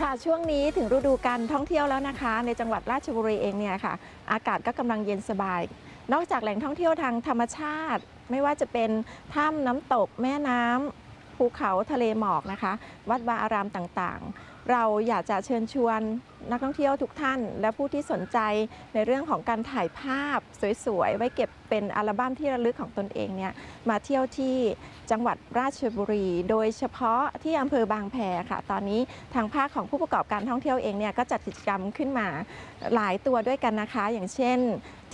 ค่ะช่วงนี้ถึงฤดูการท่องเที่ยวแล้วนะคะ ในจังหวัดราชบุรีเองเนี่ยค่ะ อากาศก็กำลังเย็นสบาย นอกจากแหล่งท่องเที่ยวทางธรรมชาติ ไม่ว่าจะเป็นถ้ำน้ำตก แม่น้ำภูเขาทะเลหมอกนะคะ วัดวาอารามต่างๆ เราอยากจะเชิญชวนนักท่องเที่ยวทุกท่าน และผู้ที่สนใจในเรื่องของการถ่ายภาพสวยๆไว้เก็บเป็นอัลบั้มที่ระลึกของตนเองเนี่ยมาเที่ยวที่ จังหวัดราชบุรี โดยเฉพาะที่อำเภอบางแพค่ะ ตอนนี้ทางภาคของผู้ประกอบการท่องเที่ยวเองเนี่ยก็จัดกิจกรรมขึ้นมาหลายตัวด้วยกันนะคะ อย่างเช่น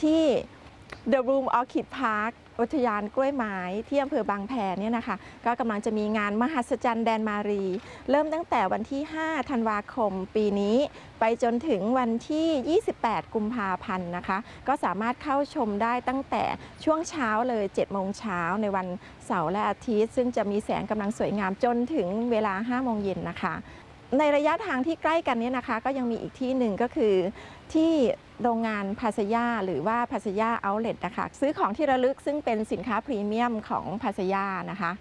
ที่ The Room Orchid Park อุทยานกล้วยไม้ที่อำเภอบางแพเนี่ยนะคะ ก็กำลังจะมีงานมหัศจรรย์แดนมารี เริ่มตั้งแต่วันที่ 5 ธันวาคมปีนี้ ไปจนถึงวันที่ 28 กุมภาพันธ์นะคะ ก็สามารถเข้าชมได้ตั้งแต่ช่วงเช้าเลย7โมงเช้าในวันเสาร์และอาทิตย์ ซึ่งจะมีแสงกำลังสวยงามจนถึงเวลา 5 โมงเย็นนะคะ ในระยะทางที่ใกล้กันเนี้นะคะ ก็ยังมีอีกที่หนึ่งก็คือที่โรงงานพาสยาหรือว่าพาสยาเอาเล t นะคะซื้อของที่ระลึกซึ่งเป็นสินค้าพรีเมียมของพาสยานะคะ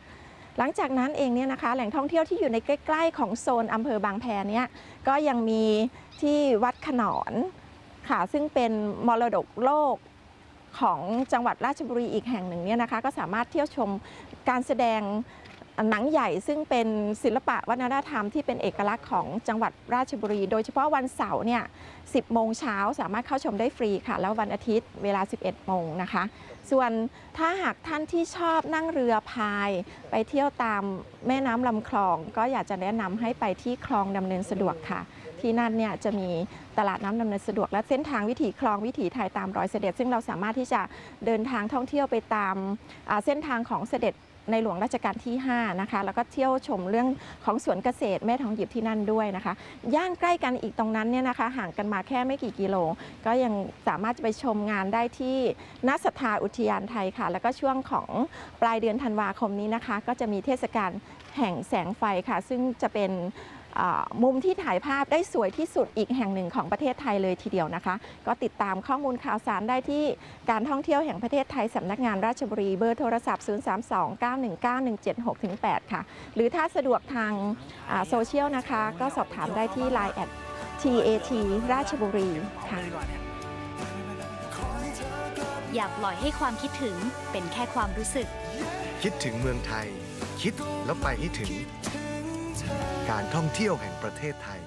หลังจากนั้นเองเนี่ยนะคะแหล่งท่องเที่ยวที่อยู่ในใกล้ ๆ ของโซนอำเภอบางแพเนี่ยก็ยังมีที่วัดขนอนค่ะซึ่งเป็นมรดกโลกของจังหวัดราชบุรีอีกแห่งหนึ่งเนี่ยนะคะ ก็สามารถเที่ยวชมการแสดง หนังใหญ่ซึ่งเป็นศิลปะวัฒนธรรมที่เป็นเอกลักษณ์ของจังหวัดราชบุรี โดยเฉพาะวันเสาร์เนี่ย 10 โมงเช้าสามารถเข้าชมได้ฟรีค่ะ แล้ววันอาทิตย์เวลา 11 โมงนะคะ ส่วนถ้าหากท่านที่ชอบนั่งเรือพาย ไปเที่ยวตามแม่น้ำลำคลอง ก็อยากจะแนะนำให้ไปที่คลองดำเนินสะดวกค่ะ ที่นั่นเนี่ยจะมีตลาดน้ำดำเนินสะดวกและเส้นทางวิถีคลองวิถีไทยตามรอยเสด็จ ซึ่งเราสามารถที่จะเดินทางท่องเที่ยวไปตามเส้นทางของเสด็จ ในหลวงรัชกาลที่ 5 นะคะ แล้วก็เที่ยวชมเรื่องของสวนเกษตรแม่ทองหยิบที่นั่นด้วยนะคะ ย่านใกล้กันอีกตรงนั้นเนี่ยนะคะ ห่างกันมาแค่ไม่กี่กิโล ก็ยังสามารถจะไปชมงานได้ที่ณสถาอุทยานไทยค่ะ แล้วก็ช่วงของปลายเดือนธันวาคมนี้นะคะ ก็จะมีเทศกาลแห่งแสงไฟค่ะ ซึ่งจะเป็น มุมที่ถ่ายภาพได้สวยที่สุดอีกแห่งหนึ่งของประเทศไทยเลยทีเดียวนะคะ ก็ติดตามข้อมูลข่าวสารได้ที่การท่องเที่ยวแห่งประเทศไทยสำนักงานราชบุรีเบอร์โทรศัพท์ 032-919-176-8 ค่ะ หรือถ้าสะดวกทางอ่าโซเชียลนะคะ ก็สอบถามได้ที่ Line แอด TAT ราชบุรีค่ะอย่าปล่อยให้ความคิดถึงเป็นแค่ความรู้สึก คิดถึงเมืองไทย คิดแล้วไปให้ถึง การท่องเที่ยวแห่งประเทศไทย